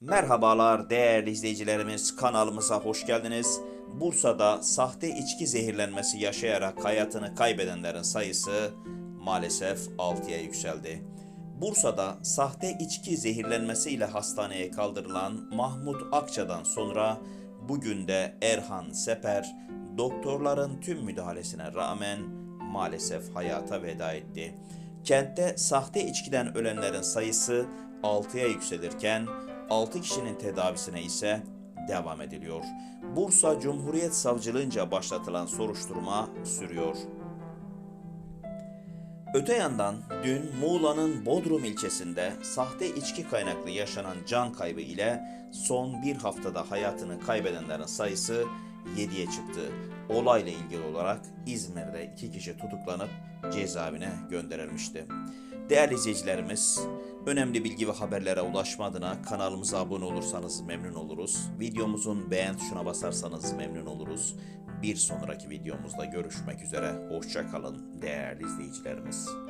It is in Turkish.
Merhabalar değerli izleyicilerimiz kanalımıza hoş geldiniz. Bursa'da sahte içki zehirlenmesi yaşayarak hayatını kaybedenlerin sayısı maalesef 6'ya yükseldi. Bursa'da sahte içki zehirlenmesiyle hastaneye kaldırılan Mahmut Akça'dan sonra bugün de Erhan Seper doktorların tüm müdahalesine rağmen maalesef hayata veda etti. Kentte sahte içkiden ölenlerin sayısı 6'ya yükselirken 6 kişinin tedavisine ise devam ediliyor. Bursa Cumhuriyet Savcılığınca başlatılan soruşturma sürüyor. Öte yandan dün Muğla'nın Bodrum ilçesinde sahte içki kaynaklı yaşanan can kaybı ile son bir haftada hayatını kaybedenlerin sayısı 7'ye çıktı. Olayla ilgili olarak İzmir'de iki kişi tutuklanıp cezaevine gönderilmişti. Değerli izleyicilerimiz, önemli bilgi ve haberlere ulaşma adına kanalımıza abone olursanız memnun oluruz. Videomuzun beğen tuşuna basarsanız memnun oluruz. Bir sonraki videomuzda görüşmek üzere. Hoşça kalın değerli izleyicilerimiz.